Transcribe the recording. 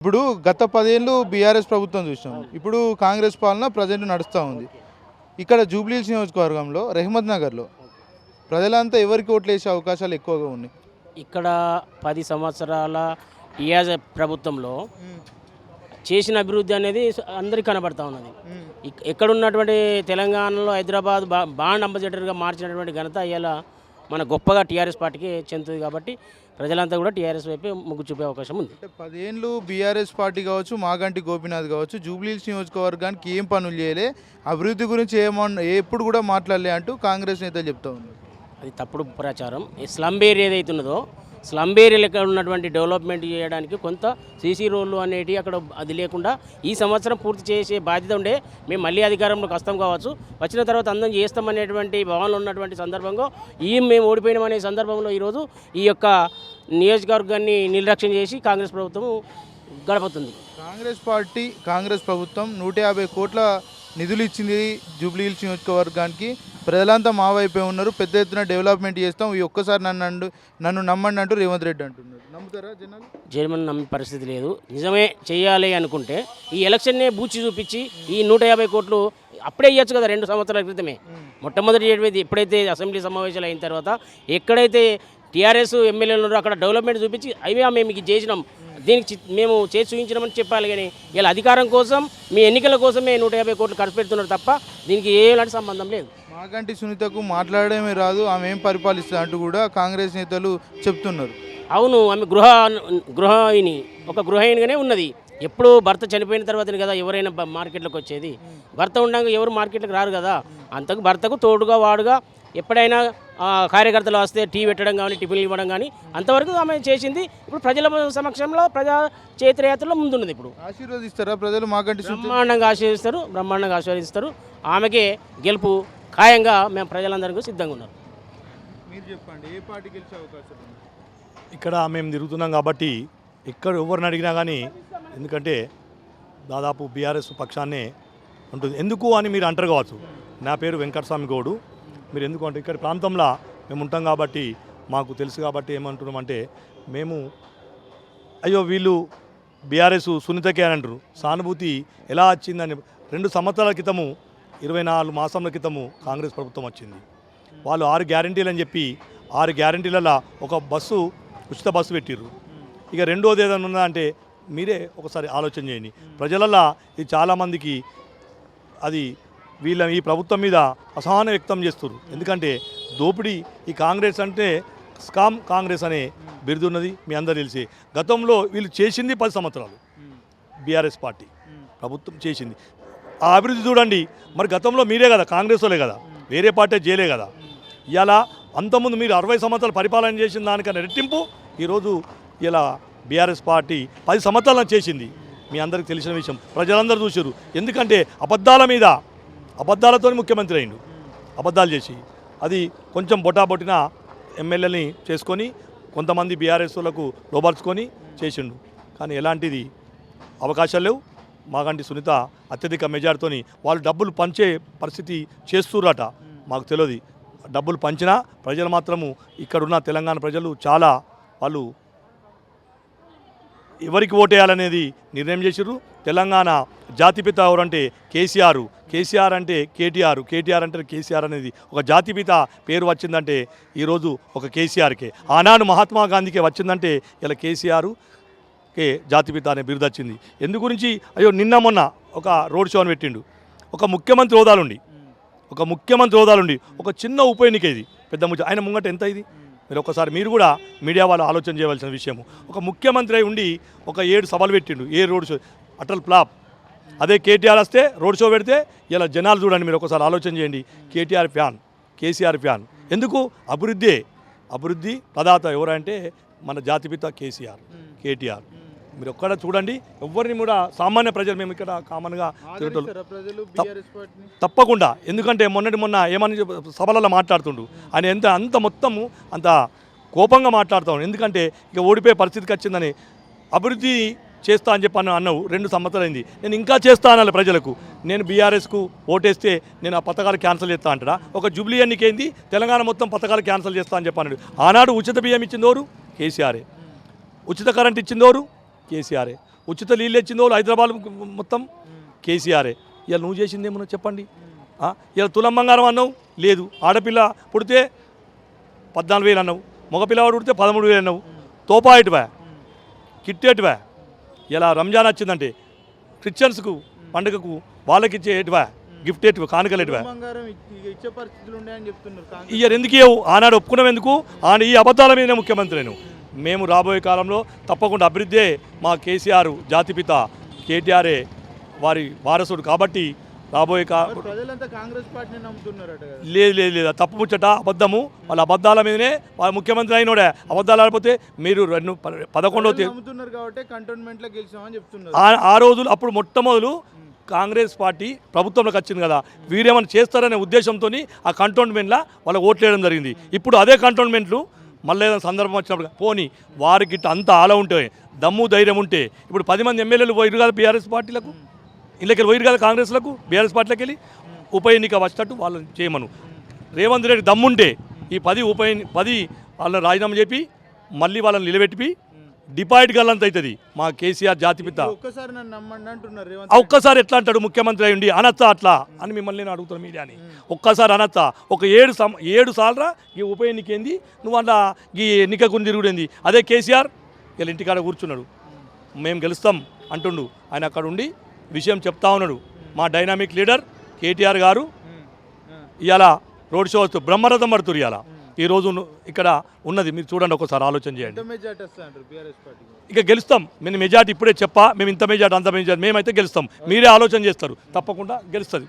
ఇప్పుడు గత పదేళ్ళు బీఆర్ఎస్ ప్రభుత్వం చూసాం ఇప్పుడు కాంగ్రెస్ పాలన ప్రజెంట్ నడుస్తూ ఉంది. ఇక్కడ జూబ్లీహిల్స్ నియోజకవర్గంలో రెహమద్ నగర్లో ప్రజలంతా ఎవరికి ఓట్లు వేసే అవకాశాలు ఎక్కువగా ఉన్నాయి? ఇక్కడ పది సంవత్సరాల టీఆర్ఎస్ ప్రభుత్వంలో చేసిన అభివృద్ధి అనేది అందరికీ కనబడతా ఉన్నది. ఇక్- ఎక్కడ ఉన్నటువంటి తెలంగాణలో హైదరాబాద్ బాండ్ అంబాసిడర్గా మార్చినటువంటి ఘనత ఇలా మన గొప్పగా టీఆర్ఎస్ పార్టీకి చెందుతుంది కాబట్టి ప్రజలంతా కూడా టీఆర్ఎస్ వైపే మొగ్గు చూపే అవకాశం ఉంది. అంటే పదేళ్ళు బీఆర్ఎస్ పార్టీ కావచ్చు మాగంటి గోపీనాథ్ కావచ్చు జూబ్లీహిల్స్ నియోజకవర్గానికి ఏం పనులు చేయలే అభివృద్ధి గురించి ఏమన్నా ఎప్పుడు కూడా మాట్లాడలే అంటూ కాంగ్రెస్ నేతలు చెప్తా ఉన్నారు. అది తప్పుడు ప్రచారం. ఈ స్లమ్ ఏరియా ఏదైతే ఉన్నదో స్లమ్ ఏరియాలో ఉన్నటువంటి డెవలప్మెంట్ చేయడానికి కొంత సీసీ రోడ్లు అనేటివి అక్కడ అది లేకుండా ఈ సంవత్సరం పూర్తి చేసే బాధ్యత ఉండే. మేము మళ్ళీ అధికారంలోకి వస్తాం కావచ్చు. వచ్చిన తర్వాత అందరం చేస్తామనేటువంటి భవన్లు ఉన్నటువంటి సందర్భంగా ఈ మేము ఓడిపోయినామనే సందర్భంలో ఈరోజు ఈ యొక్క నియోజకవర్గాన్ని నిర్లక్ష్యం చేసి కాంగ్రెస్ ప్రభుత్వం గడపతుంది. కాంగ్రెస్ పార్టీ కాంగ్రెస్ ప్రభుత్వం నూట యాభై కోట్ల నిధులు ఇచ్చింది జూబ్లీహిల్స్ నియోజకవర్గానికి. ప్రజలంతా మా వైపే ఉన్నారు. పెద్ద ఎత్తున డెవలప్మెంట్ చేస్తాం. ఈ ఒక్కసారి నన్ను అండు నన్ను నమ్మండి అంటూ రేవంత్ రెడ్డి అంటున్నారు. నమ్ముతారా జనాలు? జర్మన్ నమ్మే పరిస్థితి లేదు. నిజమే చేయాలి అనుకుంటే ఈ ఎలక్షన్నే బూచి చూపించి ఈ నూట యాభై కోట్లు అప్పుడే ఇవ్వచ్చు కదా రెండు సంవత్సరాల క్రితమే. మొట్టమొదటి ఎప్పుడైతే అసెంబ్లీ సమావేశాలు అయిన తర్వాత ఎక్కడైతే టీఆర్ఎస్ ఎమ్మెల్యేలు అక్కడ డెవలప్మెంట్ చూపించి అవి మేము మీకు చేసినాం. దీనికి మేము చేసి చూపించినామని చెప్పాలి కానీ ఇలా అధికారం కోసం మీ ఎన్నికల కోసమే నూట యాభై కోట్లు ఖర్చు పెడుతున్నారు తప్ప దీనికి ఎలాంటి సంబంధం లేదు. మాగంటి సునీతకు మాట్లాడడమే రాదు ఆమె ఏం పరిపాలిస్తుంది అంటూ కూడా కాంగ్రెస్ నేతలు చెప్తున్నారు. అవును ఆమె గృహ గృహిణి ఒక గృహిణిగానే ఉన్నది. ఎప్పుడు భర్త చనిపోయిన తర్వాతనే కదా ఎవరైనా మార్కెట్లోకి వచ్చేది. భర్త ఉండగా ఎవరు మార్కెట్లోకి రారు కదా. అంతకు భర్తకు తోడుగా వాడుగా ఎప్పుడైనా కార్యకర్తలు వస్తే టీ పెట్టడం కానీ టిఫిన్లు ఇవ్వడం కానీ అంతవరకు ఆమె చేసింది. ఇప్పుడు ప్రజల సమక్షంలో ప్రజా చైత్రయాత్రలో ముందున్నది ఇప్పుడు. ఆశీర్వదిస్తారా ప్రజలు సునీత బ్రహ్మాండంగా ఆశీర్వదిస్తారు బ్రహ్మాండంగా ఆశీర్వదిస్తారు. ఆమెకే గెలుపు ఖాయంగా మేము ప్రజలందరికీ సిద్ధంగా ఉన్నారు మీరు చెప్పండి ఏ పార్టీ గెలిచే అవకాశం ఇక్కడ మేము తిరుగుతున్నాం కాబట్టి ఎక్కడ ఎవరిని అడిగినా కానీ ఎందుకంటే దాదాపు బీఆర్ఎస్ పక్షాన్నే ఉంటుంది ఎందుకు అని మీరు అంటారు కావచ్చు. నా పేరు వెంకటస్వామి గౌడు. మీరు ఎందుకు అంటే ఇక్కడ ప్రాంతంలో మేము ఉంటాం కాబట్టి మాకు తెలుసు కాబట్టి ఏమంటున్నామంటే మేము అయ్యో వీళ్ళు బీఆర్ఎస్ సునీతకే అని అంటారు. సానుభూతి ఎలా వచ్చిందని రెండు సంవత్సరాల క్రితము ఇరవై నాలుగు మాసముల క్రితము కాంగ్రెస్ ప్రభుత్వం వచ్చింది. వాళ్ళు ఆరు గ్యారంటీలు అని చెప్పి ఆరు గ్యారంటీలలో ఒక బస్సు ఉచిత బస్సు పెట్టిర్రు. ఇక రెండోది ఏదైనా ఉందా అంటే మీరే ఒకసారి ఆలోచన చేయండి. ప్రజలల్లో ఇది చాలామందికి అది వీళ్ళ ఈ ప్రభుత్వం మీద అసహనం వ్యక్తం చేస్తున్నారు ఎందుకంటే దోపిడీ ఈ కాంగ్రెస్ అంటే స్కామ్ కాంగ్రెస్ అనే బిరుదున్నది మీ అందరు తెలిసి. గతంలో వీళ్ళు చేసింది పది సంవత్సరాలు. బీఆర్ఎస్ పార్టీ ప్రభుత్వం చేసింది. ఆ అభివృద్ధి చూడండి. మరి గతంలో మీరే కదా కాంగ్రెస్ వాళ్ళే కదా. వేరే పార్టీ చేయలే కదా. ఇలా అంతకుముందు మీరు అరవై సంవత్సరాలు పరిపాలన చేసిన దానికన్నా రెట్టింపు. ఈరోజు ఇలా బీఆర్ఎస్ పార్టీ పది సంవత్సరాలను చేసింది. మీ అందరికి తెలిసిన విషయం. ప్రజలందరూ చూసారు ఎందుకంటే అబద్ధాల మీద అబద్ధాలతో ముఖ్యమంత్రి అయిండు. అబద్ధాలు చేసి. అది కొంచెం బొటాబొటిన ఎమ్మెల్యేని చేసుకొని కొంతమంది బీఆర్ఎస్లకు లోపరుచుకొని చేసిండు. కానీ ఎలాంటిది? అవకాశాలు లేవు. మాగంటి సునీత అత్యధిక మెజార్టీతోని వాళ్ళు డబ్బులు పంచే పరిస్థితి చేస్తురట మాకు తెలియదు డబ్బులు పంచినా ప్రజలు మాత్రము ఇక్కడున్న తెలంగాణ ప్రజలు చాలా వాళ్ళు ఎవరికి ఓటేయాలనేది నిర్ణయం చేశారు తెలంగాణ జాతిపిత ఎవరంటే కేసీఆర్. కేసీఆర్ అంటే కేటీఆర్. కేటీఆర్ అంటే కేసీఆర్ అనేది ఒక జాతిపిత పేరు వచ్చిందంటే ఈరోజు ఒక కేసీఆర్కే. ఆనాడు మహాత్మా గాంధీకే వచ్చిందంటే ఇలా కేసీఆర్ కే జాతిపిత అనే బిరుదు వచ్చింది. ఎందు గురించి? అయ్యో నిన్న మొన్న ఒక రోడ్ షో అని పెట్టిండు. ఒక ముఖ్యమంత్రి హోదాలుండి ఒక ముఖ్యమంత్రి హోదాలుండి ఒక చిన్న ఉప ఎన్నిక ఇది. పెద్ద ముచ్చ ఆయన ముంగట ఎంత ఇది? మీరు ఒకసారి మీరు కూడా మీడియా వాళ్ళు ఆలోచన చేయవలసిన విషయము. ఒక ముఖ్యమంత్రి అయి ఉండి ఒక ఏడు సభలు పెట్టిండు. A road show utter flop అదే కేటీఆర్ వస్తే రోడ్ షో పెడితే ఇలా జనాలు చూడండి మీరు ఒకసారి ఆలోచన చేయండి. KTR fan KCR fan. ఎందుకు? అభివృద్ధి. అభివృద్ధి ప్రదాత ఎవరంటే మన జాతిపిత కేసీఆర్ కేటీఆర్. మీరు ఒక్కడ చూడండి. ఎవరిని కూడా సామాన్య ప్రజలు మేము ఇక్కడ కామన్గా తిరుగుతాం తప్పకుండా. ఎందుకంటే మొన్నటి మొన్న ఏమని సభలలో మాట్లాడుతుండు. ఆయన ఎంత అంత మొత్తము అంత కోపంగా మాట్లాడుతాడు ఎందుకంటే ఇక ఓడిపోయే పరిస్థితికి వచ్చిందని అభివృద్ధి చేస్తా అని చెప్పి అన్న అన్నావు. రెండు సంవత్సరాలు అయింది. నేను ఇంకా చేస్తా అనాలి ప్రజలకు. నేను బీఆర్ఎస్కు ఓటేస్తే నేను ఆ పథకాలు క్యాన్సిల్ చేస్తా అంటారా ఒక జూబ్లీ ఎన్నికైంది తెలంగాణ మొత్తం పథకాలు క్యాన్సిల్ చేస్తా అని చెప్పి అన్నాడు. ఆనాడు ఉచిత బియ్యం ఇచ్చిందోరు? కేసీఆరే. ఉచిత కరెంట్ ఇచ్చిందోరు? కేసీఆరే. ఉచిత నీళ్ళు ఇచ్చిందో హైదరాబాద్ మొత్తం కేసీఆరే. ఇలా నువ్వు చేసింది ఏమన్నా చెప్పండి? ఇలా తులం బంగారం అన్నావు? లేదు. ఆడపిల్ల పుడితే పద్నాలుగు వేలు అన్నావు. మగపిల్లవాడు పుడితే పదమూడు వేలు అన్నావు. తోపాయిటివా? కిట్టేటివా? ఇలా రంజాన్ వచ్చిందంటే క్రిస్టియన్స్కు పండుగకు వాళ్ళకి ఇచ్చే ఏటివా? గిఫ్ట్ ఏటివా? కానుకలు కాంగ్రెస్. ఇయ్యారు ఎందుకు ఇవ్వవు ఆనాడు ఒప్పుకున్నాం ఎందుకు? ఆయన ఈ అబద్ధాల మీదనే ముఖ్యమంత్రి నేను. మేము రాబోయే కాలంలో తప్పకుండా అభివృద్ధే మా కేసీఆర్ జాతిపిత కేటీఆర్ఏ వారి వారసుడు కాబట్టి రాబోయే లేదు లేదు లేదు. తప్పు ముచ్చట అబద్ధము. వాళ్ళ అబద్ధాల మీదనే వాళ్ళ ముఖ్యమంత్రి అయినోడే. అబద్ధాలు ఆడిపోతే మీరు రెండు పదకొండవ ఆ- రోజులు అప్పుడు మొట్టమొదలు కాంగ్రెస్ పార్టీ ప్రభుత్వంలోకి వచ్చింది కదా. వీరేమైనా చేస్తారనే ఉద్దేశంతో ఆ కంటోన్మెంట్లో వాళ్ళకి ఓట్లు వేయడం జరిగింది. ఇప్పుడు అదే కంటోన్మెంట్లు మళ్ళీ ఏదైనా సందర్భం వచ్చినప్పుడు పోని వారికి అంత ఆల ఉంటే దమ్ము ధైర్యం ఉంటే ఇప్పుడు పది మంది ఎమ్మెల్యేలు పోయిరు కదా బీఆర్ఎస్ పార్టీలకు? ఇళ్ళకి పోయిరు కదా కాంగ్రెస్లకు? బీఆర్ఎస్ పార్టీలకు వెళ్ళి ఉప ఎన్నిక వచ్చేటట్టు వాళ్ళని చేయమను. రేవంత్ రెడ్డి దమ్ముంటే ఈ పది ఉప ఎన్ని పది వాళ్ళని రాజీనామా చెప్పి మళ్ళీ వాళ్ళని నిలబెట్టి డిపాజిట్ గల్లంత అవుతుంది. మా కేసీఆర్ జాతిపిత ఒక్కసారి ఎట్లా అంటాడు ముఖ్యమంత్రి అయ్యండి అనొచ్చా అట్లా అని మిమ్మల్ని నేను అడుగుతాను మీడియాని ఒక్కసారి అనొచ్చా ఒక ఏడు సం ఏడు సార్లు ఈ ఉప ఎన్నికేంది నువ్వు అట్లా ఈ ఎన్నిక గురించి తిరుగుడేంది? అదే కేసీఆర్ వీళ్ళ ఇంటికాడ కూర్చున్నాడు. మేము గెలుస్తాం అంటుండు. ఆయన అక్కడ ఉండి విషయం చెప్తా ఉన్నాడు. మా డైనామిక్ లీడర్ కేటీఆర్ గారు ఇవాళ రోడ్ షో వస్తూ బ్రహ్మరథం పడుతురు ఇవాళ. ఈ రోజు ను- ఇక్కడ ఉన్నది. మీరు చూడండి ఒకసారి ఆలోచన చేయండి. ఇక గెలుస్తాం. మేము మెజార్టీ ఇప్పుడే చెప్పా మేము ఇంత మెజార్టీ అంత మెజార్టీ మేమైతే గెలుస్తాం. మీరే ఆలోచన చేస్తారు. తప్పకుండా గెలుస్తుంది.